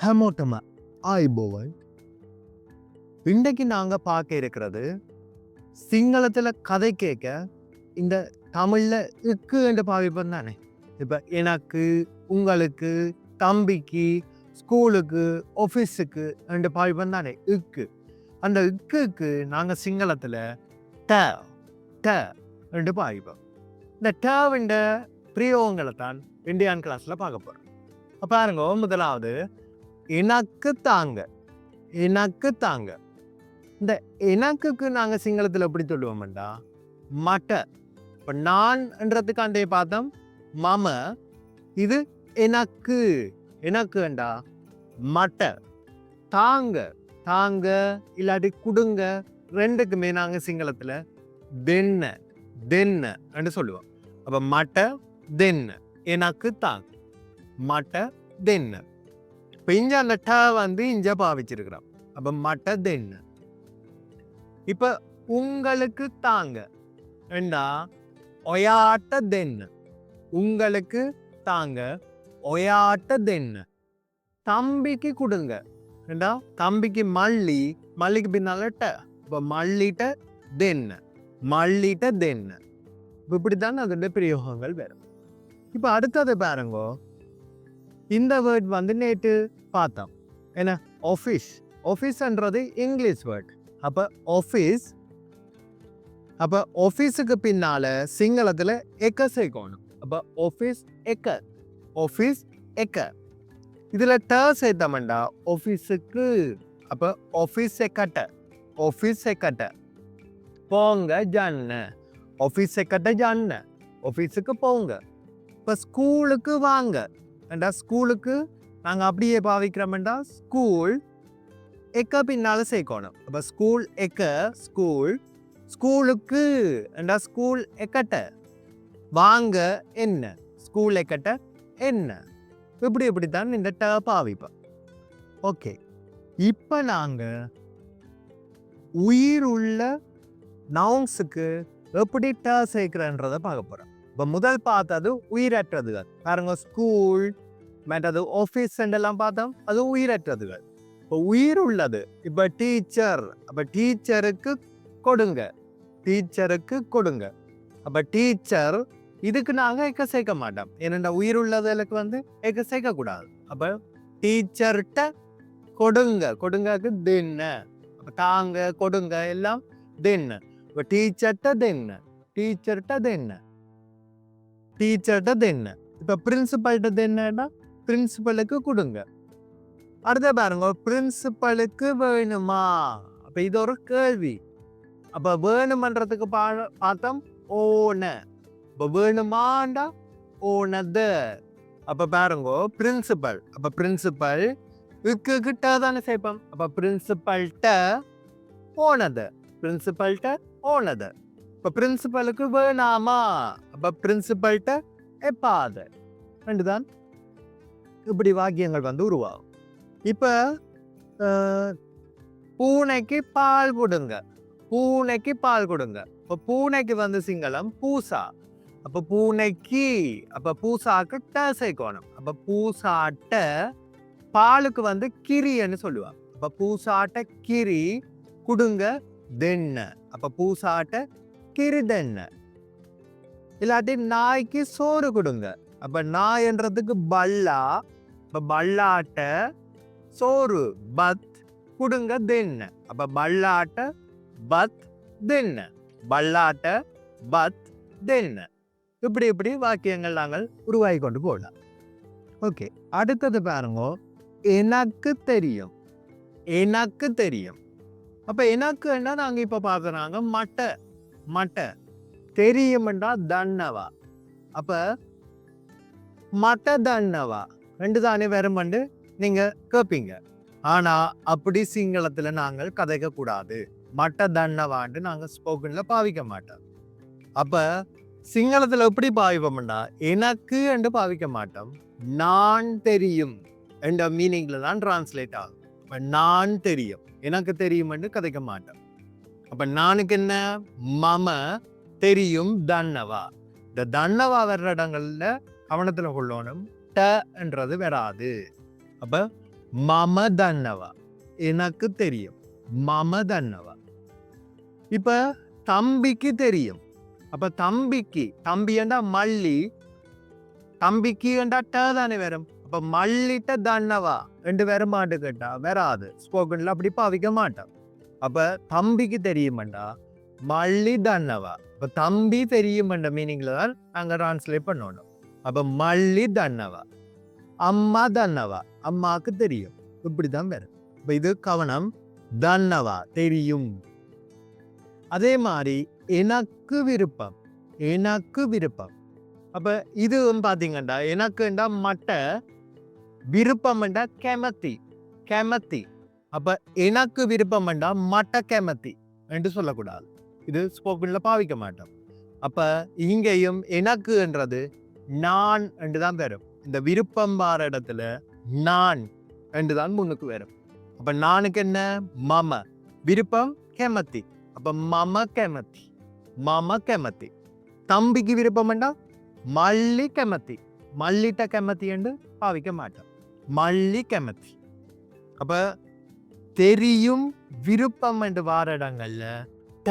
ஹெமோட்டம ஆய்போவன் இன்றைக்கு நாங்கள் பார்க்க இருக்கிறது சிங்களத்தில் கதை கேட்க இந்த தமிழில் இக்கு என்று பாவிப்பம் தானே இப்போ எனக்கு உங்களுக்கு தம்பிக்கு ஸ்கூலுக்கு ஆஃபீஸுக்கு என்று பாவிப்பம் தானே இக்கு அந்த இக்குக்கு நாங்கள் சிங்களத்தில் ட ட என்று பாவிப்போம் இந்த டவிண்ட பிரயோகங்களை தான் இந்தியான் கிளாஸில் பார்க்க போகிறோம் பாருங்க முதலாவது எனக்கு தாங்க எனக்கு தாங்க இந்த எனக்குக்கு நாங்கள் சிங்களத்தில் எப்படி சொல்லுவோம்டா? மட்ட. இப்போ நான்ன்றதுக்கு அந்த பார்த்தோம் மம. இது எனக்கு எனக்குண்டா மட்ட. தாங்க. தாங்க இல்லாட்டி குடுங்க. ரெண்டுக்குமே நாங்கள் சிங்களத்தில் தென்ன. தென்ன என்று சொல்லுவோம். அப்போ மட்ட தென்ன. எனக்கு தாங்க மட்ட தென்ன. இப்போ இஞ்ச அந்த ட வந்து இஞ்ச பாவிச்சிருக்கிறோம் அப்போ மட்டது என்ன? இப்போ உங்களுக்கு தாங்க. ஏண்டா? ஒயாட்ட என்ன? உங்களுக்கு தாங்க. ஒயாட்ட என்ன? தம்பிக்கு கொடுங்க. ஏண்டா? தம்பிக்கு மல்லி மல்லிக்கு பின்னால ட இப்போ மல்லிட்ட தென்ன மல்லிட்ட தென்ன இப்போ தானே அதோட பிரயோகங்கள் வரும். இப்போ அடுத்தது பாருங்கோ. இந்த வேர்ட் வந்து நேற்று பார்த்தோம். என்ன? ஆஃபீஸ் ஆஃபீஸ்ன்றது இங்கிலீஷ் வேர்ட் அப்போ ஆஃபீஸ் அப்போ ஆஃபீஸுக்கு பின்னால் சிங்களத்தில் எக்க சேர்க்கணும். அப்போ ஆஃபீஸ் எக்க ஆஃபீஸ் எக்க இதில் ட சேர்த்தமெண்டா ஆஃபீஸுக்கு அப்போ ஆஃபீஸ் எக்கட்ட ஆஃபீஸ் எக்கட்ட போங்க ஜன்ன ஆஃபீஸ் எக்கட்ட ஜன்ன ஆஃபீஸுக்கு போங்க. இப்போ ஸ்கூலுக்கு வாங்க. ஏண்டா ஸ்கூலுக்கு நாங்கள் அப்படியே பாவிக்கிறோம்டா ஸ்கூல் எக்க பின்னால சேர்க்கணும். அப்போ ஸ்கூல் எக்க ஸ்கூல் ஸ்கூலுக்கு ஏண்டா ஸ்கூல் எக்கட்ட? வாங்க என்ன? ஸ்கூல் எக்கட்ட என்ன? இப்படி இப்படித்தான் இந்த ட பாவிப்போம். ஓகே. இப்போ நாங்கள் உயிர் உள்ள நவுன்ஸுக்கு எப்படி ட சேர்க்கிறன்றதை பார்க்க போகிறோம் இப்போ முதல் பார்த்தது உயிரற்றது. பாருங்க ஸ்கூல் மற்றது ஆஃபீஸ் எல்லாம் பார்த்தோம் அது உயிரற்றதுகள் இப்போ உயிர் உள்ளது இப்போ டீச்சர் அப்போ டீச்சருக்கு கொடுங்க டீச்சருக்கு கொடுங்க அப்போ டீச்சர் இதுக்கு நாங்கள் எக்க சேர்க்க மாட்டோம் ஏனெண்டா உயிர் உள்ளதுக்கு வந்து எக்க சேர்க்கக்கூடாது அப்போ டீச்சர்கிட்ட கொடுங்க கொடுங்கக்கு தின்னு அப்போ தாங்க கொடுங்க எல்லாம் தின்னு இப்போ டீச்சர்கிட்ட தின்னு டீச்சர்கிட்ட தின்னு டீச்சர்கிட்ட தின்னு இப்போ பிரின்சிபல்கிட்ட தின்னுன்னா பிரின்சிபலுக்கு கொடுங்க. அடுத்த பாருங்க பிரின்சிபலுக்கு வேணுமா? அப்ப இது ஒரு கேள்வி. அப்ப வேணுமன்றதுக்கு பா பார்த்தோம் ஓன. இப்ப வேணுமாண்டா? ஓனது. அப்ப பாருங்க பிரின்சிபல் அப்ப பிரின்சிபல் இக்கு கிட்ட தானே சேர்ப்போம் அப்ப பிரின்சிபல்கிட்ட ஓனது. பிரின்சிபல்கிட்ட ஓனது. இப்ப பிரின்சிபலுக்கு வேணாமா? அப்ப பிரின்சிபல்கிட்ட எப்பாது? ரெண்டு தான் இப்படி வாக்கியங்கள் வந்து உருவாகும். இப்போ பூனைக்கு பால் கொடுங்க. பூனைக்கு பால் கொடுங்க. இப்போ பூனைக்கு வந்து சிங்களம் பூசா. அப்போ பூனைக்கு அப்போ பூசாக்கு ட சேர்க்கணும் அப்போ பூசாட்ட பாலுக்கு வந்து கிரின்னு சொல்லுவாங்க. அப்போ பூசாட்ட கிரி கொடுங்க தென்ன. அப்போ பூசாட்ட கிரி தென்ன. இல்லாட்டி நாய்க்கு சோறு கொடுங்க. அப்போ நாயன்றதுக்கு பல்லா அப்போ பல்லாட்ட சோறு பத் குடுங்க தென்ன அப்போ பல்லாட்ட பத் தென்ன பல்லாட்ட பத் தென்ன இப்படி இப்படி வாக்கியங்கள் நாங்கள் உருவாகி கொண்டு போகலாம். ஓகே அடுத்தது பாருங்க. எனக்கு தெரியும். எனக்கு தெரியும். அப்போ எனக்கு என்ன நாங்கள் இப்போ பாக்குறாங்க மட்டை மட்டை. தெரியும்ன்றா தன்னவா. அப்போ மட்ட தன்னவா. ரெண்டு தானே வருமண்டு நீங்கள் கேட்பீங்க ஆனால் அப்படி சிங்களத்தில் நாங்கள் கதைக்க கூடாது. மட்ட தன்னவாண்டு நாங்கள் ஸ்போக்கனில் பாவிக்க மாட்டோம். அப்போ சிங்களத்தில் எப்படி பாவிப்போம்னா எனக்கு என்று பாவிக்க மாட்டோம். நான் தெரியும் என்ற மீனிங்கில் தான் டிரான்ஸ்லேட் ஆகும். இப்போ நான் தெரியும். எனக்கு தெரியும் என்று கதைக்க மாட்டோம். அப்போ நானுக்கு என்ன? மம தெரியும் தன்னவா. இந்த தன்னவா வர்ற இடங்களில் கவனத்தில் கொள்ளணும். ட என்றது வராது. அப்ப மம தன்னவா எனக்கு தெரியும். மம தன்னவா இப்ப தம்பிக்கு தெரியும். அப்ப தம்பிக்கு தம்பி என்றா மல்லி தம்பிக்கு என்றா ட தானே வரும். அப்ப மல்லிட்ட தன்னவா ரெண்டு பேரும் மாட்டு கேட்டா வராது. ஸ்போக்கன்ல அப்படி பாவிக்க மாட்டோம். அப்ப தம்பிக்கு தெரியுமெண்டா மல்லி தன்னவா. அப்ப தம்பி தெரியுமென்ற மீனிங்ல தான் நாங்க டிரான்ஸ்லேட் பண்ணணும். அப்ப மல்லி தன்னவா அம்மா தன்னவா அம்மாக்கு தெரியும். இப்படிதான் வேற இப்ப இது கவனம். தன்னவா தெரியும். அதே மாதிரி எனக்கு விருப்பம் எனக்கு விருப்பம். அப்ப இதுவும் பார்த்தீங்கண்டா எனக்குண்டா மட்ட விருப்பம்ண்டா கெமத்தி கெமத்தி. அப்ப எனக்கு விருப்பம்ண்டா மட்ட கெமத்தி என்று சொல்லக்கூடாது. இது ஸ்போக்கன்ல பாவிக்க மாட்டோம். அப்ப இங்கேயும் எனக்குன்றது நான் என்று தான் வரும். இந்த விருப்பம் வார இடத்துல நான் என்று தான் முன்னுக்கு வரும். அப்போ நானுக்கு என்ன? மம. விருப்பம் கெமத்தி அப்போ மம கெமத்தி மம கெமத்தி தம்பிக்கு விருப்பம் என்றால் மல்லி கெமத்தி மல்லிட்ட கெமத்தி என்று பாவிக்க மாட்டோம். மல்லி கெமத்தி அப்ப தெரியும் விருப்பம் என்று வார இடங்கள்ல ட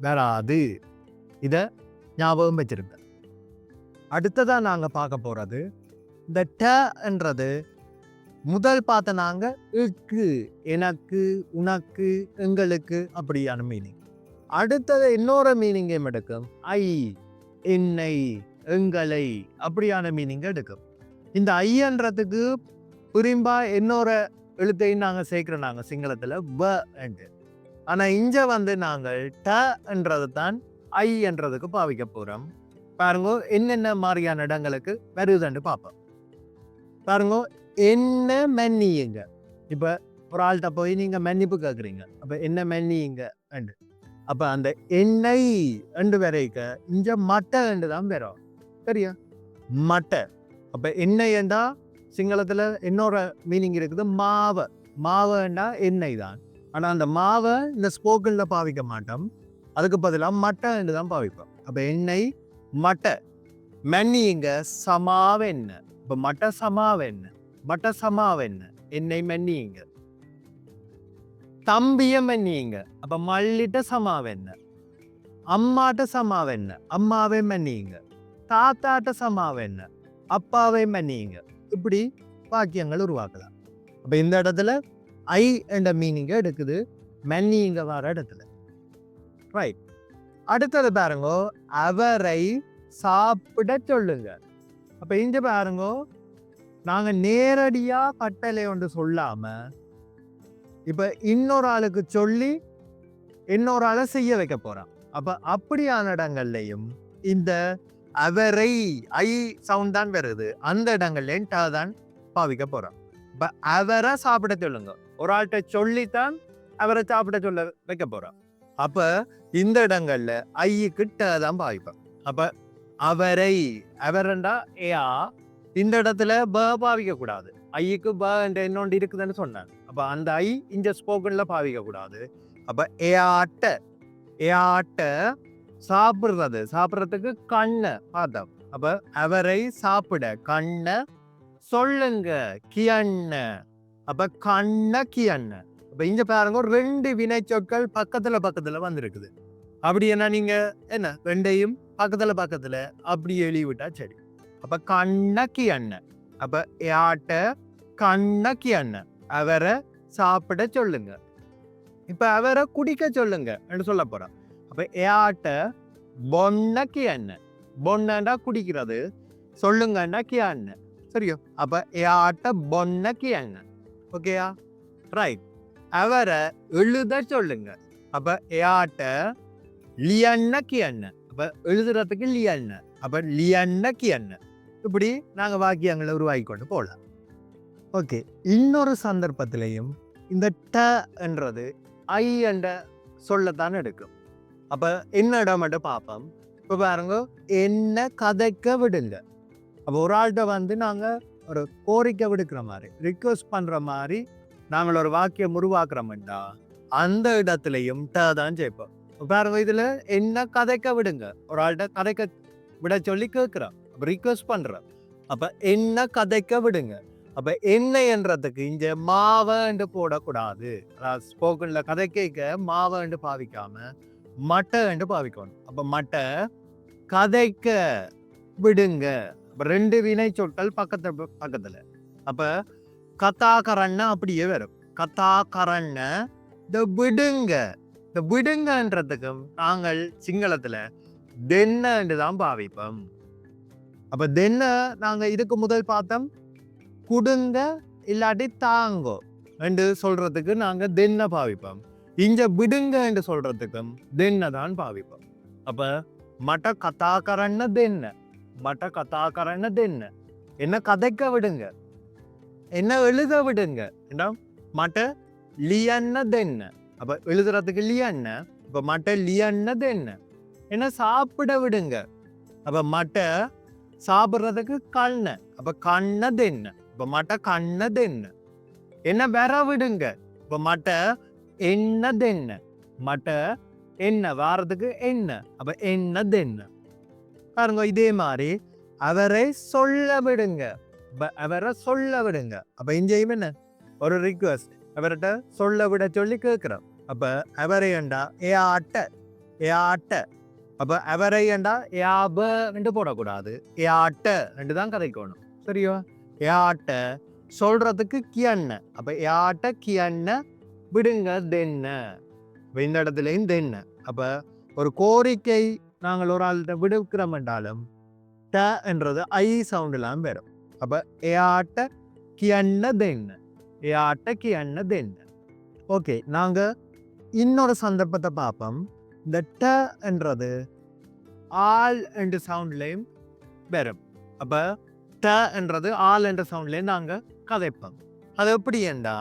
வராது. இத ஞாபகம் வச்சிருங்க. அடுத்ததாக நாங்கள் பார்க்க போகிறது இந்த டன்றது முதல் பார்த்த நாங்கள் இக்கு எனக்கு உனக்கு எங்களுக்கு அப்படியான மீனிங் அடுத்தது இன்னொரு மீனிங்கையும் எடுக்கும். ஐ என்னை எங்களை அப்படியான மீனிங் எடுக்கும். இந்த ஐயன்றதுக்கு புரிம்பா இன்னொரு எழுத்தையும் நாங்கள் சேர்க்குறோம் நாங்கள் சிங்களத்தில் வ என்று. ஆனால் இங்கே வந்து நாங்கள் டன்றது தான் ஐ என்றதுக்கு பாவிக்க போகிறோம் பாருங்க என்னென்ன மாதிரியான இடங்களுக்கு வருதுன்னு பார்ப்போம் பாருங்க என்ன மன்னியுங்க? இப்போ ஒரு ஆள்கிட்ட போய் நீங்கள் மன்னிப்பு கேட்குறீங்க அப்போ என்ன மன்னியுங்க? அண்டு. அப்போ அந்த எண்ணெய் அண்டு வரைக்க இந்த மட்டை அண்டு தான் வரும். சரியா? மட்டை. அப்போ எண்ணெய் என்றா சிங்களத்தில் இன்னொரு மீனிங் இருக்குது மாவை. மாவைன்னா எண்ணெய் தான். ஆனால் அந்த மாவை இந்த ஸ்போக்கனில் பாவிக்க மாட்டோம். அதுக்கு பதிலாக மட்டை என்று தான் பாவிப்போம். அப்போ எண்ணெய் மட்டை மன்னியுங்க சமாவ என்ன இப்ப மட்ட சமாவ மட்ட சமாவ என்னை மன்னியுங்க தம்பிய மன்னியுங்க அப்ப மல்லிட்ட சமாவென்ன? அம்மாட்ட சமாவென்ன? அம்மாவே அம்மாவை மன்னியுங்க தாத்தாட்ட சமாவென்ன? அப்பாவே அப்பாவை மன்னியுங்க இப்படி வாக்கியங்கள் உருவாக்கலாம். அப்ப இந்த இடத்துல ஐ என்ற மீனிங்க எடுக்குது. மன்னியுங்க வர இடத்துல. ரைட் அடுத்தது பாருங்க அவரை சாப்பிட சொல்லுங்க. அப்ப இங்க பாருங்க நாங்க நேரடியா கட்டளை ஒன்று சொல்லாம இப்ப இன்னொரு ஆளுக்கு சொல்லி இன்னொரு ஆளை செய்ய வைக்க போறோம் அப்ப அப்படியான இடங்கள்லையும் இந்த அவரை ஐ சவுண்ட் தான் வருது. அந்த இடங்கள்லையும் டா தான் பாவிக்க போறோம் இப்ப அவரை சாப்பிட சொல்லுங்க. ஒரு ஆள்கிட்ட சொல்லித்தான் அவரை சாப்பிட சொல்ல வைக்க போறோம் அப்ப இந்த இடங்கள்ல ஐ கிட்ட தான் பாவிப்பேன் அப்ப அவரை அவரண்டா ஏயா இந்த இடத்துல ப பாவிக்க கூடாது. ஐக்கு ப என்ற இன்னொன்று இருக்குதுன்னு சொன்னாங்க. அப்ப அந்த ஐ இந்த ஸ்போக்கன்ல பாவிக்க கூடாது. அப்ப ஏஆட்ட ஏஆட்ட சாப்பிடுறது. சாப்பிட்றதுக்கு கண்ணை பார்த்தோம் அப்ப அவரை சாப்பிட கண்ணை சொல்லுங்க கியண்ண. அப்ப கண்ண கியண்ண. இப்போ இங்கே பாருங்க ரெண்டு வினைச்சொற்கள் பக்கத்தில் பக்கத்தில் வந்திருக்குது. அப்படி என்ன நீங்கள் என்ன? ரெண்டையும் பக்கத்தில் பக்கத்தில் அப்படி எழுதி விட்டா சரி. அப்போ கண்ணக்கி அண்ணன். அப்போ யாட்ட கண்ணக்கி அண்ணன். அவரை சாப்பிட சொல்லுங்க. இப்போ அவரை குடிக்க சொல்லுங்க என்று சொல்ல போகிறோம் அப்போ யாட்ட பொன்னக்கி அண்ணன். பொன்னண்டா குடிக்கிறது. சொல்லுங்கன்னா கி அண்ணன். சரியோ? அப்போ யாட்ட பொன்னக்கி அண்ணன். ஓகேயா ரைட் அவரை எழுத சொல்லுங்க. அப்ப ஏட்ட லியன்ன கியன்ன அப்ப எழுதுறதுக்கு லியன்ன அப்ப லியன்ன கியன்ன இப்படி நாங்க வாக்கியங்களை உருவாக்கி கொண்டு போகலாம் ஓகே. இன்னொரு சந்தர்ப்பத்திலையும் இந்த ட என்றது ஐ என்ற சொல்லத்தான் எடுக்கும். அப்ப என்ன இடம் மட்டும் பார்ப்போம். இப்ப பாருங்க என்ன கதைக்க விடுங்க. அப்போ ஒரு ஆள்கிட்ட வந்து நாங்க ஒரு கோரிக்கை விடுக்கிற மாதிரி ரிக்வஸ்ட் பண்ற மாதிரி நாங்கள் ஒரு வாக்கியம் உருவாக்குறோம்டா அந்த இடத்துலையும் ட தான் ஜெயிப்போம். பாருங்க இதில் என்ன கதைக்க விடுங்க? ஒரு ஆள்கிட்ட கதைக்க விட சொல்லி கேட்குறோம் அப்போ ரிக்வஸ்ட் பண்ணுறோம் அப்போ என்ன கதைக்க விடுங்க? என்ன என்றதுக்கு இஞ்ச மாவண்டு போடக்கூடாது. அதாவது ஸ்போக்கனில் கதை கேட்க மாவன்று பாவிக்காம மட்டை பாவிக்கணும். அப்போ மட்டை கதைக்க விடுங்க. அப்ப ரெண்டு வினை சொற்கள் பக்கத்து பக்கத்தில். அப்போ கத்தாக்கரண்ண அப்படியே வரும். கத்தாக்கரண்ண இந்த விடுங்க. இந்த விடுங்கன்றதுக்கு நாங்கள் சிங்களத்துல தென்னன்னு தான் பாவிப்போம். அப்ப தென்ன நாங்க இதுக்கு முதல் பார்த்தோம். குடுங்க இல்லாட்டி தாங்கோ என்று சொல்றதுக்கு நாங்க தென்ன பாவிப்போம். இங்க விடுங்க என்று சொல்றதுக்கும் தென்ன தான் பாவிப்போம். அப்ப மட்ட கத்தாக்கரண்ண தென்ன மட்ட கத்தாக்கரண்ண தென்ன. என்ன கதைக்க விடுங்க? என்ன எழுத விடுங்க. என்ன மட்ட லியன்ன தென்ன. அப்போ எழுதுறதுக்கு லியன்ன அப்போ மட்ட லியன்ன தென்ன. என்ன சாப்பிட விடுங்க. அப்போ மட்ட சாப்பிட்றதுக்கு கண்ண அப்போ கண்ணது என்ன இப்போ மட்ட கண்ணது என்ன என்ன வர விடுங்க. இப்போ மட்ட என்னது என்ன மட்ட என்ன வாரத்துக்கு என்ன அப்போ என்னது என்ன பாருங்க இதே மாதிரி அவரை சொல்ல விடுங்க. அவரை சொல்ல விடுங்க. அப்போ இங்கேயும் என்ன? ஒரு ரிக்வஸ்ட் அவர்கிட்ட சொல்ல விட சொல்லி கேட்குறோம் அப்போ அவரை ஏண்டா? ஏ ஆட்ட ஏ ஆட்ட அப்போ அவரை ஏண்டா? யாப ரெண்டு போடக்கூடாது. யாட்ட ரெண்டு தான் கதைக்கணும். சரியோ? ஆட்ட சொல்றதுக்கு கியண்ண. அப்ப யாட்ட கியண்ண விடுங்க தென்ன. இந்த இடத்துலையும் தென்ன. அப்போ ஒரு கோரிக்கை நாங்கள் ஒரு ஆள்கிட்ட விடுக்கிறோம் என்றாலும் ட என்றது ஐ சவுண்ட்லாம் வரும். අප එයාට කියන්න දෙන්න එයාට කියන්න දෙන්න ஓகே நாங்க இன்னொரு சந்தர்ப்பத்தை பார்ப்போம் இந்த ட என்றது ஆல் என்ற சவுண்ட்லேயும் வரும் அப்போ ட என்றது ஆல் என்ற சவுண்ட்லேயும் நாங்கள் கதைப்போம் அது எப்படி என்றா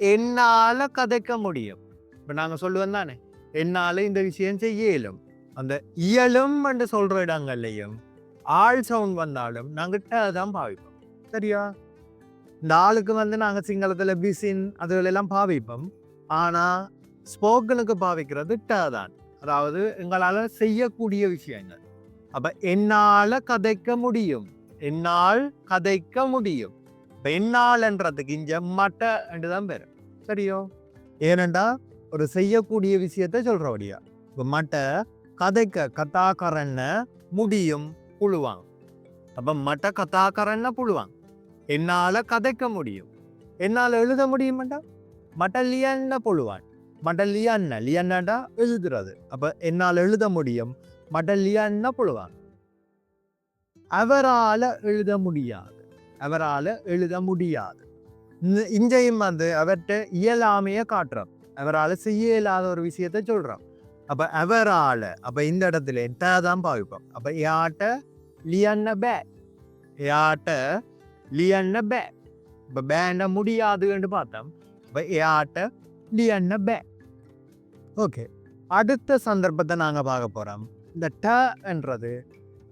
என்னால் கதைக்க முடியும் இப்போ நாங்கள் சொல்லுவோம் தானே என்னால் இந்த விஷயம் செய்ய இயலும் அந்த இயலும் என்று சொல்கிற இடங்கள்லையும் ஆள் சவுண்ட் வந்தாலும் நாங்கள் ட தான் பாவிப்போம். சரியா? இந்த ஆளுக்கு வந்து நாங்கள் சிங்களத்தில் பிசின் அதுகளெல்லாம் பாவிப்போம். ஆனால் ஸ்போக்கனுக்கு பாவிக்கிறது ட தான். அதாவது எங்களால் செய்யக்கூடிய விஷயங்கள். அப்போ என்னால் கதைக்க முடியும். என்னால் கதைக்க முடியும். இப்ப என்னால்ன்றதுக்கு இஞ்ச மட்ட என்று தான் பேர் சரியோ? ஏனண்டா ஒரு செய்யக்கூடிய விஷயத்த சொல்கிறபடியா இப்போ மட்ட கதைக்க கத்தாக்கரன்ன முடியும். පුළුවන්. அப்ப மட்ட கத்தாக்கரன்ன புழுவாங்க என்னால கதைக்க முடியும் என்னால எழுத முடியுமாண்டா மட்ட லியன்ன புழுவான் மட லியன்ன லியன்னாண்டா எழுதுறது அப்ப என்னால் எழுத முடியும் மட லியன்ன புழுவாங்க அவரால எழுத முடியாது அவரால எழுத முடியாது இந்த- இங்கேயும் வந்து அவர்கிட்ட இயலாமையை காட்டுறோம் அவரால செய்ய இயலாத ஒரு விஷயத்தை சொல்றோம் அப்ப அவரால அப்ப இந்த இடத்துல ட தான் பாவிப்போம் அப்ப யாட்ட லியன்ன பே. யாட்ட லியன்ன பே. இப்ப பேண்ட முடியாதுன்னு பார்த்தோம். அப்ப யாட்ட லியன்ன பே. ஓகே. அடுத்த சந்தர்ப்பத்தை நாங்கள் பார்க்க போறோம். இந்த ட என்றது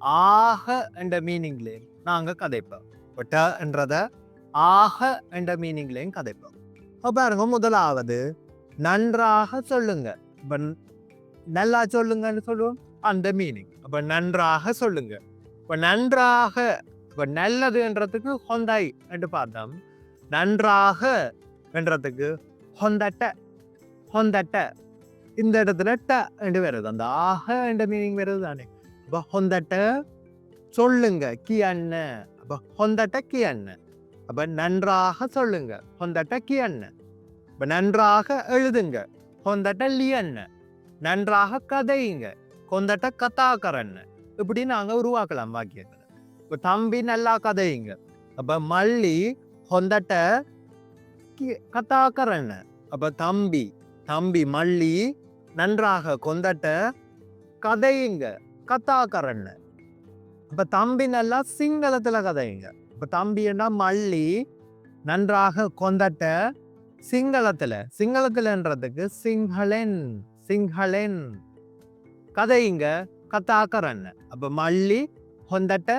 ஆக என்ற மீனிங்லேயும் நாங்கள் கதைப்போம். இப்போ ட என்றத ஆக என்ற மீனிங்லேயும் கதைப்போம். அப்ப பாருங்க முதலாவது நன்றாக சொல்லுங்க. இப்ப நல்லா சொல்லுங்கன்னு சொல்லுவோம். அந்த மீனிங் அப்போ நன்றாக சொல்லுங்க. இப்போ நன்றாக இப்போ நல்லதுன்றதுக்கு ஹொந்தாய் என்று பார்த்தோம். நன்றாக என்றதுக்கு ஹொந்தட்ட ஹொந்தட்ட. இந்த இடத்துல ட என்று வருது. அந்த ஆக என்ற மீனிங் வருது தானே அப்போ ஹொந்தட்ட சொல்லுங்க. கி அண்ண அப்போ ஹொந்தட்ட கி அண்ண அப்போ நன்றாக சொல்லுங்க. ஹொந்தட்ட கி அண்ண இப்போ நன்றாக எழுதுங்க. ஹொந்தட்ட லி அண்ண நன்றாக கதையுங்க. கொந்தட்ட கத்தாக்கரண்ண இப்படி நாங்கள் உருவாக்கலாம் வாக்கியங்களை இப்போ தம்பி நல்லா கதையுங்க. அப்போ மல்லி கொந்தட்ட கி- அப்போ தம்பி தம்பி மல்லி நன்றாக கொந்தட்ட கதையுங்க. கத்தாக்கரண்ண அப்போ தம்பி நல்லா சிங்களத்தில் கதையுங்க. இப்போ தம்பின்னா மல்லி நன்றாக கொந்தட்ட சிங்களத்தில். சிங்களத்தில்ன்றதுக்கு சிங்களன். සිංහලෙන් කදයිංග කතා කරන්න. අප මල්ලි හොඳට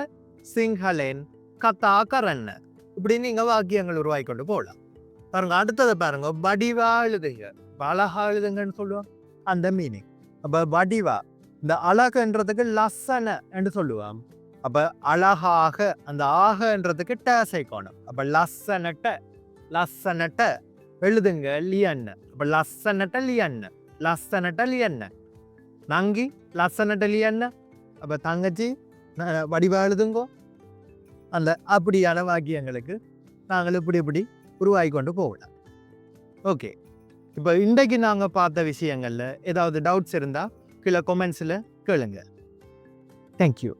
සිංහලෙන් கத்தா கரண்ண இப்படின்னு இங்கே வாக்கியங்கள் உருவாக்கி கொண்டு போகலாம் பாருங்க அடுத்தது பாருங்க. வடிவா எழுதுங்க. அழகா எழுதுங்கன்னு சொல்லுவான் அந்த மீனிங் அப்போ வடிவா இந்த அழகுன்றதுக்கு லசன என்று சொல்லுவான் அப்போ அழகாக அந்த ஆகன்றதுக்கு டேசைக்கோணும் சேர்க்கணும் அப்போ லசனட்ட லசனட்ட எழுதுங்க லியன்னு. அப்போ லசனட்ட லியன்னு. ලස්සනට ලියන්න. නංගි ලස්සනට ලියන්න. අප தங்கச்சி வடிவாழுதுங்கோ அந்த அப்படியான வாக்கியங்களுக்கு நாங்கள் இப்படி இப்படி உருவாகி கொண்டு போகலாம் ஓகே இப்போ இன்றைக்கு நாங்கள் பார்த்த விஷயங்களில் ஏதாவது டவுட்ஸ் இருந்தால் கீழே கொமெண்ட்ஸில் கேளுங்க தேங்க்யூ